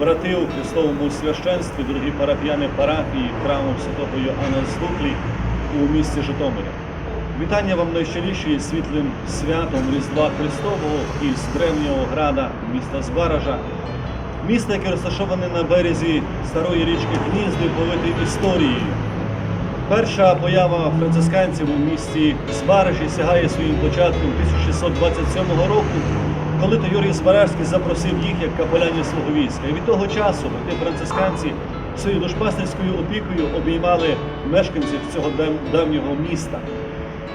брати у Христовому священстві, дорогі парафіяни парафії храму Святого Йоанна Здуклі у місті Житомирі. Вітання вам найщиріші світлим святом Різдва Христового із древнього града міста Збаража. Місто, яке розташоване на березі старої річки Гнізди, повите історією. Перша поява францисканців у місті Збаражі сягає своїм початком 1627 року, коли то Юрій Збаражський запросив їх як капелянів свого війська. І від того часу брати францисканці своєю душпасницькою опікою обіймали мешканців цього давнього міста.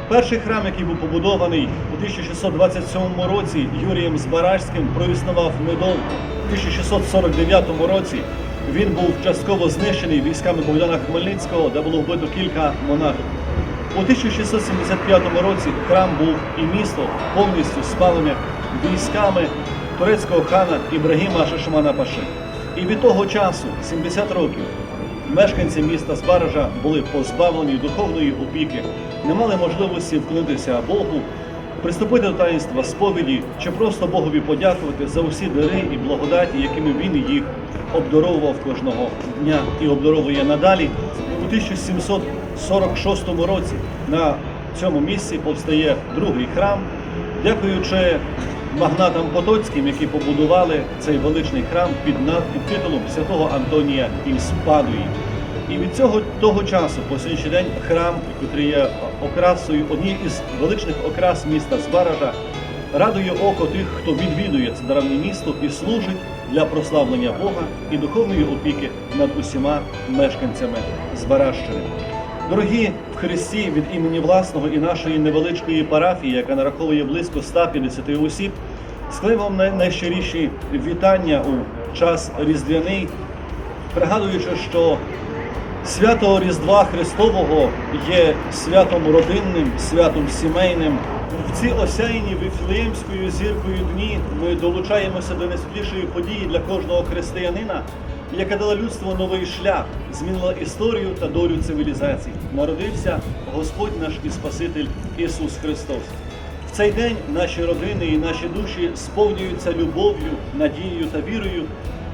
Перший храм, який був побудований у 1627 році Юрієм Збаражським, проіснував недовго. У 1649 році він був частково знищений військами Богдана Хмельницького, де було вбито кілька монахів. У 1675 році храм був і місто повністю спалене військами турецького хана Ібрагіма Шишмана Паши. І від того часу, 70 років, Мешканці міста Збаража були позбавлені духовної опіки, не мали можливості вклонитися Богу, приступити до таїнства сповіді чи просто Богові подякувати за усі дари і благодаті, якими він їх обдаровував кожного дня і обдаровує надалі. У 1746 році на цьому місці повстає другий храм, дякуючи магнатам Потоцьким, які побудували цей величний храм під, під титулом святого Антонія із. І від цього того часу, по сьогоднішній день, храм, який є окрасою, однією із величних окрас міста Збаража, радує око тих, хто відвідує це давнє місто і служить для прославлення Бога і духовної опіки над усіма мешканцями Збаражщини. Дорогі в Христі від імені власного і нашої невеличкої парафії, яка нараховує близько 150 осіб, склив вам найщиріші вітання у час різдвяний, пригадуючи, що свято Різдва Христового є святом родинним, святом сімейним. В ці осяяні вифлеємською зіркою дні ми долучаємося до найсвітлішої події для кожного християнина, яка дала людству новий шлях, змінила історію та долю цивілізацій. Народився Господь наш і Спаситель Ісус Христос. Цей день наші родини і наші душі сповнюються любов'ю, надією та вірою.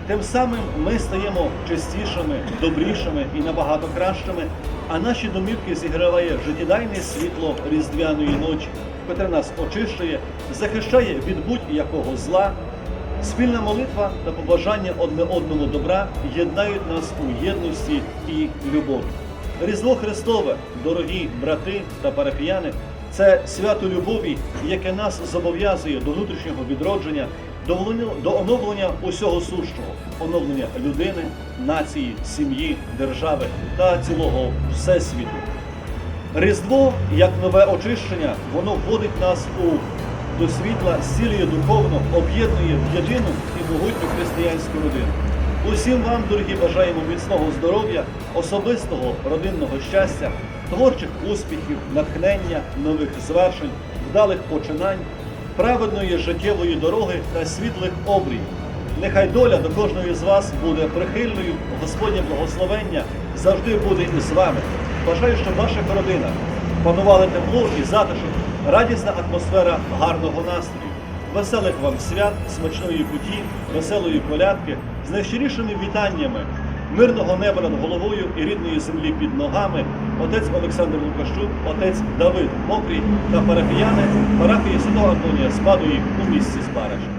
Тим самим ми стаємо чистішими, добрішими і набагато кращими, а наші домівки зіграває життєдайне світло різдвяної ночі, котре нас очищує, захищає від будь-якого зла. Спільна молитва та побажання одне одному добра єднають нас у єдності і любові. Різдво Христове, дорогі брати та парафіяни, це свято любові, яке нас зобов'язує до внутрішнього відродження, до оновлення- усього сущого, оновлення людини, нації, сім'ї, держави та цілого всесвіту. Різдво, як нове очищення, воно вводить нас у до світла, зцілює духовно, об'єднує в єдину і могутню християнську родину. Усім вам, дорогі, бажаємо міцного здоров'я, особистого родинного щастя, творчих успіхів, натхнення, нових звершень, вдалих починань, праведної життєвої дороги та світлих обрій. Нехай доля до кожної з вас буде прихильною, Господнє благословення завжди буде із вами. Бажаю, щоб в ваших родинах панували тепло і затишок, радісна атмосфера гарного настрою, веселих вам свят, смачної куті, веселої колядки, з найщирішими вітаннями, мирного неба над головою і рідної землі під ногами, отець Олександр Лукащук, отець Давид Мокрій та парафіяни парафії Святого Антонія спадує у місці Спараж.